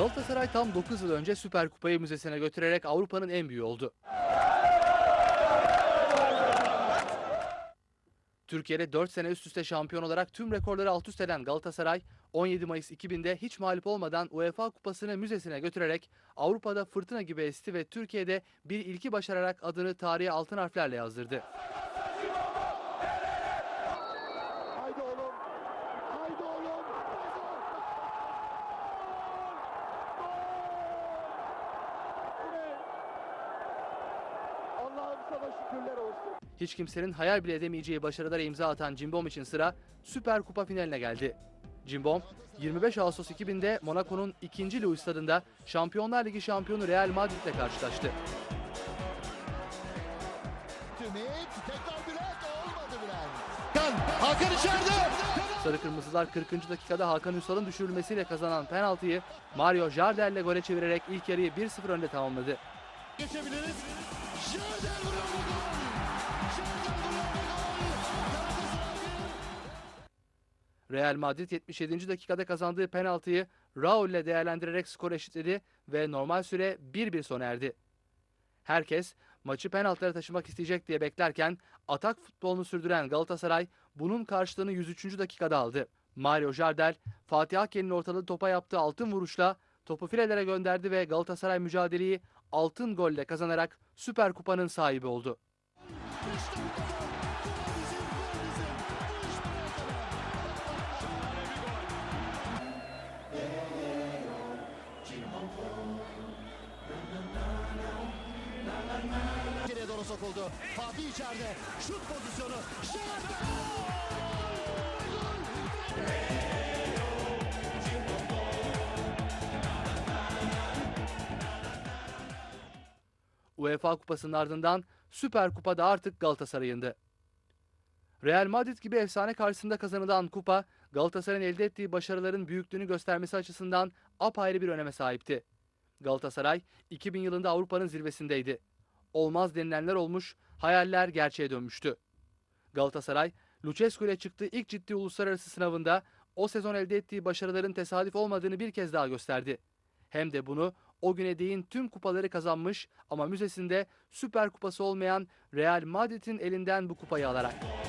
Galatasaray tam 9 yıl önce Süper Kupayı müzesine götürerek Avrupa'nın en büyüğü oldu. Türkiye'de 4 sene üst üste şampiyon olarak tüm rekorları alt üst eden Galatasaray, 17 Mayıs 2000'de hiç mağlup olmadan UEFA Kupası'nı müzesine götürerek Avrupa'da fırtına gibi esti ve Türkiye'de bir ilki başararak adını tarihe altın harflerle yazdırdı. Sana şükürler olsun. Hiç kimsenin hayal bile edemeyeceği başarılara imza atan Cimbom için sıra Süper Kupa finaline geldi. Cimbom, 25 Ağustos 2000'de Monaco'nun 2. Louis stadında Şampiyonlar Ligi şampiyonu Real Madrid'le karşılaştı. Hakan, içeride. Sarı Kırmızılar 40. dakikada Hakan Ünsal'ın düşürülmesiyle kazanan penaltıyı Mario Jardel'le gole çevirerek ilk yarıyı 1-0 önde tamamladı. Geçebiliriz. Şerden vuruyor Real Madrid 77. dakikada kazandığı penaltıyı Raul ile değerlendirerek skor eşitledi ve normal süre 1-1 sona erdi. Herkes maçı penaltılara taşımak isteyecek diye beklerken atak futbolunu sürdüren Galatasaray bunun karşılığını 103. dakikada aldı. Mario Jardel, Fatih Akken'in ortalığı topa yaptığı altın vuruşla topu filelere gönderdi ve Galatasaray mücadeleyi altın golle kazanarak Süper Kupa'nın sahibi oldu. Geriye doğru sokuldu. Fatih içeride. Şut pozisyonu. Şerden. UEFA Kupası'nın ardından Süper Kupa da artık Galatasaray'ındı. Real Madrid gibi efsane karşısında kazanılan kupa, Galatasaray'ın elde ettiği başarıların büyüklüğünü göstermesi açısından apayrı bir öneme sahipti. Galatasaray 2000 yılında Avrupa'nın zirvesindeydi. Olmaz denilenler olmuş, hayaller gerçeğe dönmüştü. Galatasaray, Lucescu ile çıktığı ilk ciddi uluslararası sınavında o sezon elde ettiği başarıların tesadüf olmadığını bir kez daha gösterdi. Hem de bunu o güne değin tüm kupaları kazanmış ama müzesinde Süper Kupası olmayan Real Madrid'in elinden bu kupayı alarak.